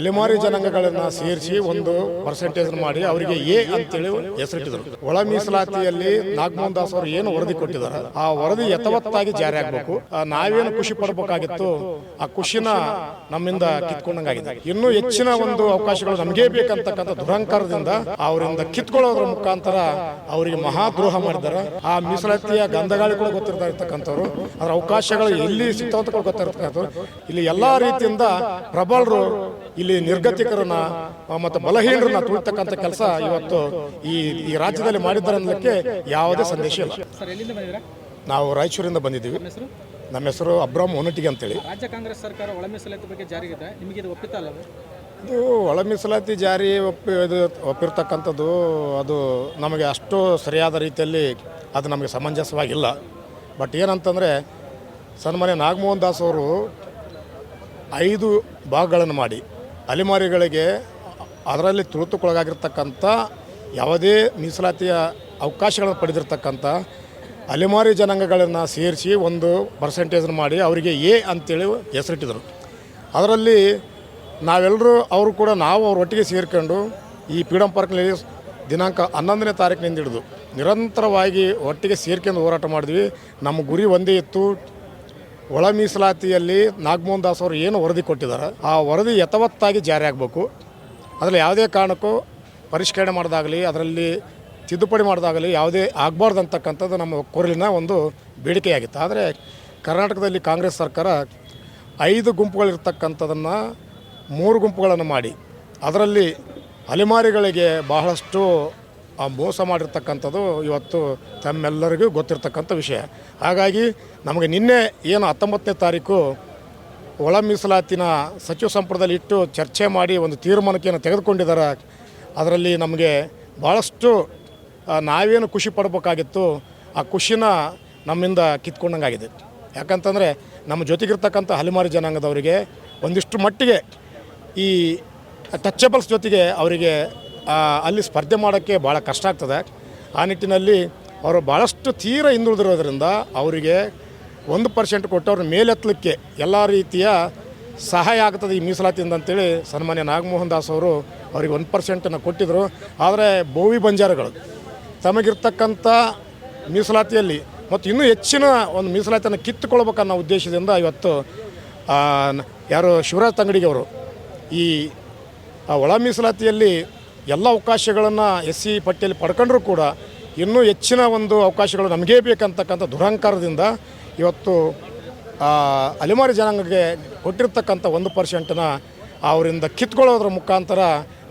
ಅಲೆಮಾರಿ ಜನಾಂಗಗಳನ್ನ ಸೇರಿಸಿ ಒಂದು ಪರ್ಸೆಂಟೇಜ್ ಮಾಡಿ ಅವರಿಗೆ ಎ ಅಂತೇಳಿ ಹೆಸರಿಟ್ಟಿದ್ರು. ಒಳ ಮೀಸಲಾತಿಯಲ್ಲಿ ನಾಗಮೋಹನ್ ದಾಸ್ ಅವರು ಏನು ವರದಿ ಕೊಟ್ಟಿದ್ದಾರೆ, ಆ ವರದಿ ಯಥವತ್ತಾಗಿ ಜಾರಿ ಆಗಬೇಕು. ನಾವೇನು ಖುಷಿ ಪಡಬೇಕಾಗಿತ್ತು, ಆ ಖುಷಿನ ನಮ್ಮಿಂದ ಕಿತ್ಕೊಂಡಂಗಾಗಿದೆ. ಇನ್ನೂ ಹೆಚ್ಚಿನ ಒಂದು ಅವಕಾಶಗಳು ನಮಗೆ ಬೇಕಂತಕ್ಕಂಥ ದುರಂಕಾರದಿಂದ ಅವರಿಂದ ಕಿತ್ಕೊಳ್ಳೋದ್ರ ಮುಖಾಂತರ ಅವರಿಗೆ ಮಹಾದ್ರೋಹ ಮಾಡಿದ್ದಾರೆ. ಆ ಮೀಸಲಾತಿಯ ಗಂಧಗಾಳಿ ಕೂಡ ಇರ್ತಕ್ಕಂಥವ್ರು ಅದರ ಅವಕಾಶಗಳು ಎಲ್ಲಿ ಸಿಗ್ತಾವಂತ ಗೊತ್ತಿರ್ತಕ್ಕಂಥವ್ರು. ಇಲ್ಲಿ ಎಲ್ಲಾ ರೀತಿಯಿಂದ ಪ್ರಬಲರು ಇಲ್ಲಿ ನಿರ್ಗತಿಕರನ್ನ ಮತ್ತು ಬಲಹೀನರನ್ನ ತುಳಿತಕ್ಕಂಥ ಕೆಲಸ ಇವತ್ತು ಈ ಈ ರಾಜ್ಯದಲ್ಲಿ ಮಾಡಿದ್ದಾರೆ ಅನ್ನೋದಕ್ಕೆ ಯಾವುದೇ ಸಂದೇಶ ಇಲ್ಲ. ನಾವು ರಾಯಚೂರಿಂದ ಬಂದಿದ್ದೀವಿ. ನಿಮ್ಮ ಹೆಸರು? ಅಬ್ರಾಮ್ ಒನಟಿಗೆ ಅಂತೇಳಿ. ರಾಜ್ಯ ಕಾಂಗ್ರೆಸ್ ಸರ್ಕಾರ ಒಳಮೀಸಲಾತಿ ಬಗ್ಗೆ ಜಾರಿಗೆ ನಿಮಗೆ ಇದು ಒಪ್ಪಿತ ಅಲ್ಲ ಇದು ಒಳ ಮೀಸಲಾತಿ ಜಾರಿ ಒಪ್ಪಿ ಇದು ಒಪ್ಪಿರ್ತಕ್ಕಂಥದ್ದು ಅದು ನಮಗೆ ಅಷ್ಟು ಸರಿಯಾದ ರೀತಿಯಲ್ಲಿ ಅದು ನಮಗೆ ಸಮಂಜಸವಾಗಿಲ್ಲ. ಬಟ್ ಏನಂತಂದರೆ ಸನ್ಮಾನ್ಯ ನಾಗಮೋಹನ್ ದಾಸ್ ಅವರು ಐದು ಭಾಗಗಳನ್ನು ಮಾಡಿ. ಅಲೆಮಾರಿಗಳಿಗೆ ಅದರಲ್ಲಿ ತುಳಿತಕ್ಕೊಳಗಾಗಿರ್ತಕ್ಕಂಥ ಯಾವುದೇ ಮೀಸಲಾತಿಯ ಅವಕಾಶಗಳನ್ನು ಪಡೆದಿರ್ತಕ್ಕಂಥ ಅಲೆಮಾರಿ ಜನಾಂಗಗಳನ್ನು ಸೇರಿಸಿ ಒಂದು ಪರ್ಸೆಂಟೇಜನ್ನು ಮಾಡಿ ಅವರಿಗೆ ಎ ಅಂತೇಳಿ ಹೆಸರಿಟ್ಟಿದ್ರು. ಅದರಲ್ಲಿ ನಾವೆಲ್ಲರೂ ಅವರು ಕೂಡ ನಾವು ಅವ್ರ ಒಟ್ಟಿಗೆ ಸೇರ್ಕೊಂಡು ಈ ಫ್ರೀಡಮ್ ಪಾರ್ಕ್ನಲ್ಲಿ ದಿನಾಂಕ ಹನ್ನೊಂದನೇ ತಾರೀಕಿನಿಂದ ಹಿಡಿದು ನಿರಂತರವಾಗಿ ಒಟ್ಟಿಗೆ ಸೇರ್ಕೊಂಡು ಹೋರಾಟ ಮಾಡಿದ್ವಿ. ನಮ್ಮ ಗುರಿ ಒಂದೇ ಇತ್ತು. ಒಳ ಮೀಸಲಾತಿಯಲ್ಲಿ ನಾಗಮೋಹನ್ ದಾಸ್ ಅವರು ಏನು ವರದಿ ಕೊಟ್ಟಿದ್ದಾರೆ, ಆ ವರದಿ ಯಥವತ್ತಾಗಿ ಜಾರಿ ಆಗಬೇಕು. ಅದರಲ್ಲಿ ಯಾವುದೇ ಕಾರಣಕ್ಕೂ ಪರಿಷ್ಕರಣೆ ಮಾಡೋದಾಗಲಿ, ಅದರಲ್ಲಿ ತಿದ್ದುಪಡಿ ಮಾಡೋದಾಗಲಿ ಯಾವುದೇ ಆಗಬಾರ್ದು ಅಂತಕ್ಕಂಥದ್ದು ನಮ್ಮ ಕೊರಲಿನ ಒಂದು ಬೇಡಿಕೆಯಾಗಿತ್ತು. ಆದರೆ ಕರ್ನಾಟಕದಲ್ಲಿ ಕಾಂಗ್ರೆಸ್ ಸರ್ಕಾರ ಐದು ಗುಂಪುಗಳಿರ್ತಕ್ಕಂಥದ್ದನ್ನು ಮೂರು ಗುಂಪುಗಳನ್ನು ಮಾಡಿ, ಅದರಲ್ಲಿ ಅಲೆಮಾರಿಗಳಿಗೆ ಬಹಳಷ್ಟು ಆ ಮೋಸ ಮಾಡಿರ್ತಕ್ಕಂಥದ್ದು ಇವತ್ತು ತಮ್ಮೆಲ್ಲರಿಗೂ ಗೊತ್ತಿರ್ತಕ್ಕಂಥ ವಿಷಯ. ಹಾಗಾಗಿ ನಮಗೆ ನಿನ್ನೆ ಏನು ಹತ್ತೊಂಬತ್ತನೇ ತಾರೀಕು ಒಳ ಮೀಸಲಾತಿನ ಸಚಿವ ಸಂಪುಟದಲ್ಲಿ ಇಟ್ಟು ಚರ್ಚೆ ಮಾಡಿ ಒಂದು ತೀರ್ಮಾನಕ್ಕೆ ತೆಗೆದುಕೊಂಡಿದ್ದಾರೆ, ಅದರಲ್ಲಿ ನಮಗೆ ಭಾಳಷ್ಟು ನಾವೇನು ಖುಷಿ ಪಡಬೇಕಾಗಿತ್ತು, ಆ ಖುಷಿನ ನಮ್ಮಿಂದ ಕಿತ್ಕೊಂಡಂಗಾಗಿದೆ. ಯಾಕಂತಂದರೆ ನಮ್ಮ ಜೊತೆಗಿರ್ತಕ್ಕಂಥ ಹಲಿಮಾರಿ ಜನಾಂಗದವರಿಗೆ ಒಂದಿಷ್ಟು ಮಟ್ಟಿಗೆ ಈ ಟಚಬಲ್ಸ್ ಜೊತೆಗೆ ಅವರಿಗೆ ಅಲ್ಲಿ ಸ್ಪರ್ಧೆ ಮಾಡೋಕ್ಕೆ ಭಾಳ ಕಷ್ಟ ಆಗ್ತದೆ. ಆ ನಿಟ್ಟಿನಲ್ಲಿ ಅವರು ಭಾಳಷ್ಟು ತೀರ ಹಿಂದುಳಿದಿರೋದ್ರಿಂದ ಅವರಿಗೆ ಒಂದು ಪರ್ಸೆಂಟ್ ಕೊಟ್ಟು ಅವ್ರನ್ನ ಮೇಲೆತ್ತಲಿಕ್ಕೆ ಎಲ್ಲ ರೀತಿಯ ಸಹಾಯ ಆಗ್ತದೆ ಈ ಮೀಸಲಾತಿಯಿಂದ ಅಂತೇಳಿ ಸನ್ಮಾನ್ಯ ನಾಗಮೋಹನ್ ದಾಸ್ ಅವರು ಅವರಿಗೆ ಒಂದು ಪರ್ಸೆಂಟನ್ನು ಕೊಟ್ಟಿದ್ದರು ಆದರೆ ಬೋವಿ ಬಂಜಾರಗಳು ತಮಗಿರ್ತಕ್ಕಂಥ ಮೀಸಲಾತಿಯಲ್ಲಿ ಮತ್ತು ಇನ್ನೂ ಹೆಚ್ಚಿನ ಒಂದು ಮೀಸಲಾತಿಯನ್ನು ಕಿತ್ತುಕೊಳ್ಬೇಕನ್ನೋ ಉದ್ದೇಶದಿಂದ ಇವತ್ತು ಯಾರು ಶಿವರಾಜ್ ತಂಗಡಿಗೆ ಅವರು ಈ ಒಳ ಮೀಸಲಾತಿಯಲ್ಲಿ ಎಲ್ಲ ಅವಕಾಶಗಳನ್ನು ಎಸ್ ಸಿ ಪಟ್ಟಿಯಲ್ಲಿ ಪಡ್ಕೊಂಡ್ರೂ ಕೂಡ ಇನ್ನೂ ಹೆಚ್ಚಿನ ಒಂದು ಅವಕಾಶಗಳು ನಮಗೇ ಬೇಕಂತಕ್ಕಂಥ ದುರಹಂಕಾರದಿಂದ ಇವತ್ತು ಅಲೆಮಾರಿ ಜನಾಂಗಕ್ಕೆ ಕೊಟ್ಟಿರ್ತಕ್ಕಂಥ ಒಂದು ಪರ್ಸೆಂಟನ್ನು ಅವರಿಂದ ಕಿತ್ಕೊಳ್ಳೋದ್ರ ಮುಖಾಂತರ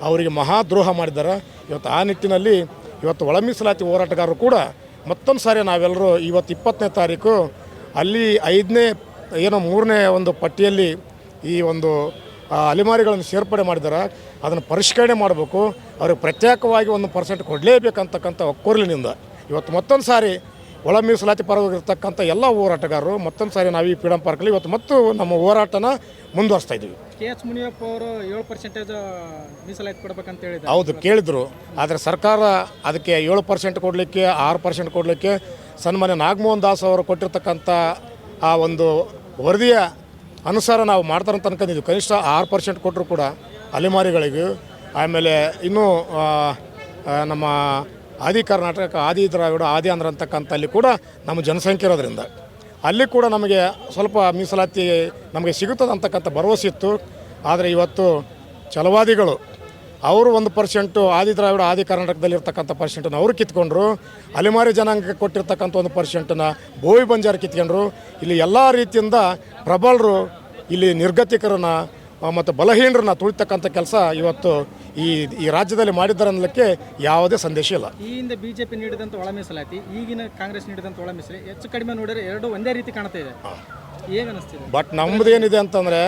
ಅವರಿಗೆ ಮಹಾದ್ರೋಹ ಮಾಡಿದ್ದಾರೆ. ಇವತ್ತು ಆ ನಿಟ್ಟಿನಲ್ಲಿ ಇವತ್ತು ಒಳಮೀಸಲಾತಿ ಹೋರಾಟಗಾರರು ಕೂಡ ಮತ್ತೊಂದು ಸಾರಿ ನಾವೆಲ್ಲರೂ ಇವತ್ತು ಇಪ್ಪತ್ತನೇ ತಾರೀಕು ಅಲ್ಲಿ ಐದನೇ, ಏನೋ ಮೂರನೇ ಒಂದು ಪಟ್ಟಿಯಲ್ಲಿ ಈ ಒಂದು ಅಲೆಮಾರಿಗಳನ್ನು ಸೇರ್ಪಡೆ ಮಾಡಿದ್ದಾರೆ ಅದನ್ನು ಪರಿಷ್ಕರಣೆ ಮಾಡಬೇಕು. ಅವ್ರಿಗೆ ಪ್ರತ್ಯೇಕವಾಗಿ ಒಂದು ಪರ್ಸೆಂಟ್ ಕೊಡಲೇಬೇಕಂತಕ್ಕಂಥ ಒಕ್ಕೊರಲಿನಿಂದ ಇವತ್ತು ಮತ್ತೊಂದು ಸಾರಿ ಒಳ ಮೀಸಲಾತಿ ಪರವಾಗಿರ್ತಕ್ಕಂಥ ಎಲ್ಲ ಹೋರಾಟಗಾರರು ಮತ್ತೊಂದು ಸಾರಿ ನಾವು ಈ ಫ್ರೀಡಮ್ ಪಾರ್ಕಲ್ಲಿ ಇವತ್ತು ಮತ್ತು ನಮ್ಮ ಹೋರಾಟನ ಮುಂದುವರಿಸ್ತಾ ಇದ್ದೀವಿ. ಕೆ ಎಚ್ ಮುನಿಯಪ್ಪ ಅವರು ಏಳು ಪರ್ಸೆಂಟೇಜ್ ಮೀಸಲಾತಿ ಕೊಡ್ಬೇಕಂತ ಹೇಳಿದ್ರು ಹೌದು ಕೇಳಿದ್ರು. ಆದರೆ ಸರ್ಕಾರ ಅದಕ್ಕೆ ಏಳು ಪರ್ಸೆಂಟ್ ಕೊಡಲಿಕ್ಕೆ ಆರು ಪರ್ಸೆಂಟ್ ಕೊಡಲಿಕ್ಕೆ ಸನ್ಮಾನ್ಯ ನಾಗಮೋಹನ್ ದಾಸ್ ಅವರು ಕೊಟ್ಟಿರ್ತಕ್ಕಂಥ ಆ ಒಂದು ವರದಿಯ ಅನುಸಾರ ನಾವು ಮಾಡ್ತಾರಂತ ಅನ್ಕೊಂಡಿದ್ವಿ. ಕನಿಷ್ಠ ಆರು ಪರ್ಸೆಂಟ್ ಕೊಟ್ಟರು ಕೂಡ ಅಲೆಮಾರಿಗಳಿಗೂ, ಆಮೇಲೆ ಇನ್ನೂ ನಮ್ಮ ಆದಿ ಕರ್ನಾಟಕ, ಆದಿ ದ್ರಾವಿಡ, ಆದಿ ಆಂಧ್ರ ಅಂತಕ್ಕಂಥ ಅಲ್ಲಿ ಕೂಡ ನಮ್ಮ ಜನಸಂಖ್ಯೆ ಇರೋದ್ರಿಂದ. ಅಲ್ಲಿ ಕೂಡ ನಮಗೆ ಸ್ವಲ್ಪ ಮೀಸಲಾತಿ ನಮಗೆ ಸಿಗುತ್ತದೆ ಅಂತಕ್ಕಂಥ ಭರವಸೆ ಇತ್ತು. ಆದರೆ ಇವತ್ತು ಛಲವಾದಿಗಳು ಅವರು ಒಂದು ಪರ್ಸೆಂಟು ಆದಿ ದ್ರಾವಿಡ ಆದಿ ಕರ್ನಾಟಕದಲ್ಲಿ ಇರ್ತಕ್ಕಂಥ ಪರ್ಸೆಂಟನ್ನು ಅವರು ಕಿತ್ಕೊಂಡ್ರು. ಅಲೆಮಾರಿ ಜನಾಂಗಕ್ಕೆ ಕೊಟ್ಟಿರ್ತಕ್ಕಂಥ ಒಂದು ಪರ್ಸೆಂಟನ್ನು ಬೋವಿ ಬಂಜಾರ ಕಿತ್ಕೊಂಡ್ರು. ಇಲ್ಲಿ ಎಲ್ಲ ರೀತಿಯಿಂದ ಪ್ರಬಲರು ಇಲ್ಲಿ ನಿರ್ಗತಿಕರನ್ನ ಮತ್ತು ಬಲಹೀನರನ್ನ ತುಳಿತಕ್ಕಂಥ ಕೆಲಸ ಇವತ್ತು ಈ ಈ ರಾಜ್ಯದಲ್ಲಿ ಮಾಡಿದ್ದಾರೆ ಅನ್ನಲಿಕ್ಕೆ ಯಾವುದೇ ಸಂದೇಶ ಇಲ್ಲ. ಈ ಹಿಂದೆ ಬಿಜೆಪಿ ನೀಡಿದಂಥ ಒಳ ಮೀಸಲಾತಿ ಈಗಿನ ಕಾಂಗ್ರೆಸ್ ನೀಡಿದಂಥ ಒಳ ಹೆಚ್ಚು ಕಡಿಮೆ ನೋಡಿದ್ರೆ ಎರಡು ಒಂದೇ ರೀತಿ ಕಾಣ್ತಾ ಇದೆ. ಏನು ಅನಿಸ್ತಿದೆ ಬಟ್ ನಮ್ಮದೇನಿದೆ ಅಂತಂದರೆ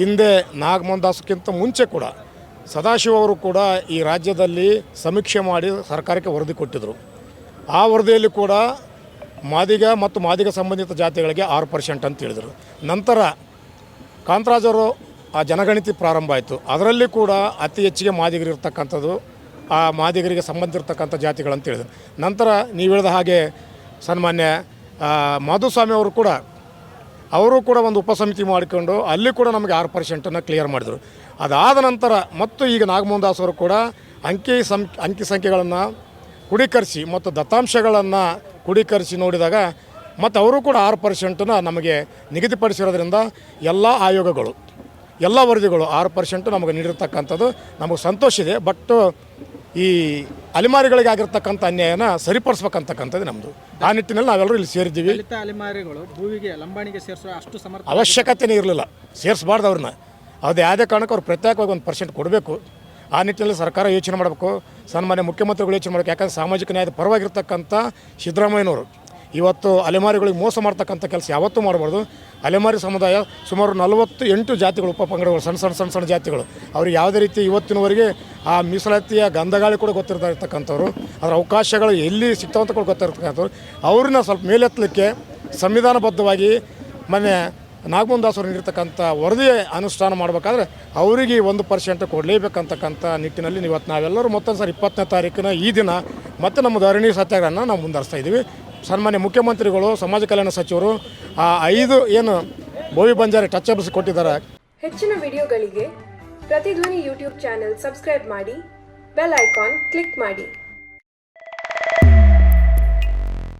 ಹಿಂದೆ ನಾಗಮೋಹನ್ ದಾಸ್ಗಿಂತ ಮುಂಚೆ ಕೂಡ ಸದಾಶಿವ ಅವರು ಕೂಡ ಈ ರಾಜ್ಯದಲ್ಲಿ ಸಮೀಕ್ಷೆ ಮಾಡಿ ಸರ್ಕಾರಕ್ಕೆ ವರದಿ ಕೊಟ್ಟಿದ್ದರು ಆ ವರದಿಯಲ್ಲಿ ಕೂಡ ಮಾದಿಗ ಮತ್ತು ಮಾದಿಗ ಸಂಬಂಧಿತ ಜಾತಿಗಳಿಗೆ ಆರು ಪರ್ಸೆಂಟ್ ಅಂತ ಹೇಳಿದರು. ನಂತರ ಕಾಂತರಾಜರು ಆ ಜನಗಣತಿ ಪ್ರಾರಂಭ ಆಯಿತು. ಅದರಲ್ಲಿ ಕೂಡ ಅತಿ ಹೆಚ್ಚಿಗೆ ಮಾದಿಗರು ಇರ್ತಕ್ಕಂಥದ್ದು, ಆ ಮಾದಿಗರಿಗೆ ಸಂಬಂಧ ಇರ್ತಕ್ಕಂಥ ಜಾತಿಗಳಂತ ಹೇಳಿದರು. ನಂತರ ನೀವು ಹೇಳಿದ ಹಾಗೆ ಸನ್ಮಾನ್ಯ ಮಾಧುಸ್ವಾಮಿ ಅವರು ಕೂಡ ಅವರು ಕೂಡ ಒಂದು ಉಪಸಮಿತಿ ಮಾಡಿಕೊಂಡು ಅಲ್ಲಿ ಕೂಡ ನಮಗೆ ಆರು ಪರ್ಸೆಂಟನ್ನು ಕ್ಲಿಯರ್ ಮಾಡಿದರು. ಅದಾದ ನಂತರ ಮತ್ತು ಈಗ ನಾಗಮೋಹನ್ ದಾಸ್ ಅವರು ಕೂಡ ಅಂಕಿ ಸಂ, ಅಂಕಿ ಸಂಖ್ಯೆಗಳನ್ನು ಕುಡೀಕರಿಸಿ ಮತ್ತು ದತ್ತಾಂಶಗಳನ್ನು ಕುಡೀಕರಿಸಿ ನೋಡಿದಾಗ ಮತ್ತು ಅವರು ಕೂಡ ಆರು ಪರ್ಸೆಂಟನ್ನು ನಮಗೆ ನಿಗದಿಪಡಿಸಿರೋದ್ರಿಂದ ಎಲ್ಲ ಆಯೋಗಗಳು, ಎಲ್ಲ ವರದಿಗಳು ಆರು ಪರ್ಸೆಂಟು ನಮಗೆ ನೀಡಿರ್ತಕ್ಕಂಥದ್ದು ನಮಗೆ ಸಂತೋಷ ಇದೆ. ಬಟ್ ಈ ಅಲೆಮಾರಿಗಳಿಗೆ ಆಗಿರ್ತಕ್ಕಂಥ ಅನ್ಯಾಯನ ಸರಿಪಡಿಸ್ಬೇಕಂತಕ್ಕಂಥದ್ದು ನಮ್ಮದು ಆ ನಿಟ್ಟಿನಲ್ಲಿ ನಾವೆಲ್ಲರೂ ಇಲ್ಲಿ ಸೇರಿದ್ದೀವಿ. ದಲಿತ ಅಲೆಮಾರಿಗಳು ಭೂವಿಗೆ ಲಂಬಾಣಿಗೆ ಸೇರಿಸುವ ಅಷ್ಟು ಸಮರ್ಥ ಅವಶ್ಯಕತೆನೇ ಇರಲಿಲ್ಲ. ಸೇರಿಸಬಾರ್ದು ಅವ್ರನ್ನ. ಅದು ಯಾವುದೇ ಕಾರಣಕ್ಕೆ ಅವ್ರು ಪ್ರತ್ಯೇಕವಾಗಿ ಒಂದು ಪರ್ಸೆಂಟ್ ಕೊಡಬೇಕು. ಆ ನಿಟ್ಟಿನಲ್ಲಿ ಸರ್ಕಾರ ಯೋಚನೆ ಮಾಡಬೇಕು. ಸನ್ಮಾನ್ಯ ಮುಖ್ಯಮಂತ್ರಿಗಳು ಯೋಚನೆ ಮಾಡಬೇಕು. ಯಾಕಂದ್ರೆ ಸಾಮಾಜಿಕ ನ್ಯಾಯದ ಪರವಾಗಿರ್ತಕ್ಕಂಥ ಸಿದ್ದರಾಮಯ್ಯನವರು ಇವತ್ತು ಅಲೆಮಾರಿಗಳಿಗೆ ಮೋಸ ಮಾಡ್ತಕ್ಕಂಥ ಕೆಲಸ ಯಾವತ್ತೂ ಮಾಡಬಾರ್ದು. ಅಲೆಮಾರಿ ಸಮುದಾಯ ಸುಮಾರು ನಲವತ್ತು ಎಂಟು ಜಾತಿಗಳು ಉಪಪಂಗಡಗಳು ಸಣ್ಣ ಸಣ್ಣ ಸಣ್ಣ ಸಣ್ಣ ಜಾತಿಗಳು. ಅವ್ರಿಗೆ ಯಾವುದೇ ರೀತಿ ಇವತ್ತಿನವರೆಗೆ ಆ ಮೀಸಲಾತಿಯ ಗಂಧಗಾಳಿ ಕೂಡ ಗೊತ್ತಿರ್ತಾ ಇರ್ತಕ್ಕಂಥವ್ರು ಅದರ ಅವಕಾಶಗಳು ಎಲ್ಲಿ ಸಿಗ್ತಾವಂತ ಕೂಡ ಗೊತ್ತಿರ್ತಕ್ಕಂಥವ್ರು ಅವ್ರನ್ನ ಸ್ವಲ್ಪ ಮೇಲೆತ್ತಲಿಕ್ಕೆ ಸಂವಿಧಾನಬದ್ಧವಾಗಿ ಮೊನ್ನೆ ನಾಗಮೋಹನ್ ದಾಸ್ ನೀಡಿರ್ತಕ್ಕಂಥ ವರದಿ ಅನುಷ್ಠಾನ ಮಾಡಬೇಕಾದ್ರೆ ಅವರಿಗೆ ಒಂದು ಪರ್ಸೆಂಟ್ ಕೊಡಲೇಬೇಕಂತಕ್ಕಂಥ ನಿಟ್ಟಿನಲ್ಲಿ ಇವತ್ತು ನಾವೆಲ್ಲರೂ ಮತ್ತೊಂದು ಸರ್ ಇಪ್ಪತ್ತನೇ ತಾರೀಕಿನ ಈ ದಿನ ಮತ್ತೆ ನಮ್ಮ ಧರಣಿ ಸತ್ಯಾಗ್ರಹನ ನಾವು ಮುಂದುವರಿಸ್ತಾ ಇದ್ದೀವಿ. ಸನ್ಮಾನ್ಯ ಮುಖ್ಯಮಂತ್ರಿಗಳು, ಸಮಾಜ ಕಲ್ಯಾಣ ಸಚಿವರು, ಆ ಐದು ಏನು ಬೋವಿ ಬಂಜಾರಿ ಟಚ್ ಅಪ್ಸ್ ಕೊಟ್ಟಿದ್ದಾರೆ. ಹೆಚ್ಚಿನ ವಿಡಿಯೋಗಳಿಗೆ ಪ್ರತಿಧ್ವನಿ ಯೂಟ್ಯೂಬ್ ಚಾನೆಲ್ ಸಬ್ಸ್ಕ್ರೈಬ್ ಮಾಡಿ, ಬೆಲ್ ಐಕಾನ್ ಕ್ಲಿಕ್ ಮಾಡಿ.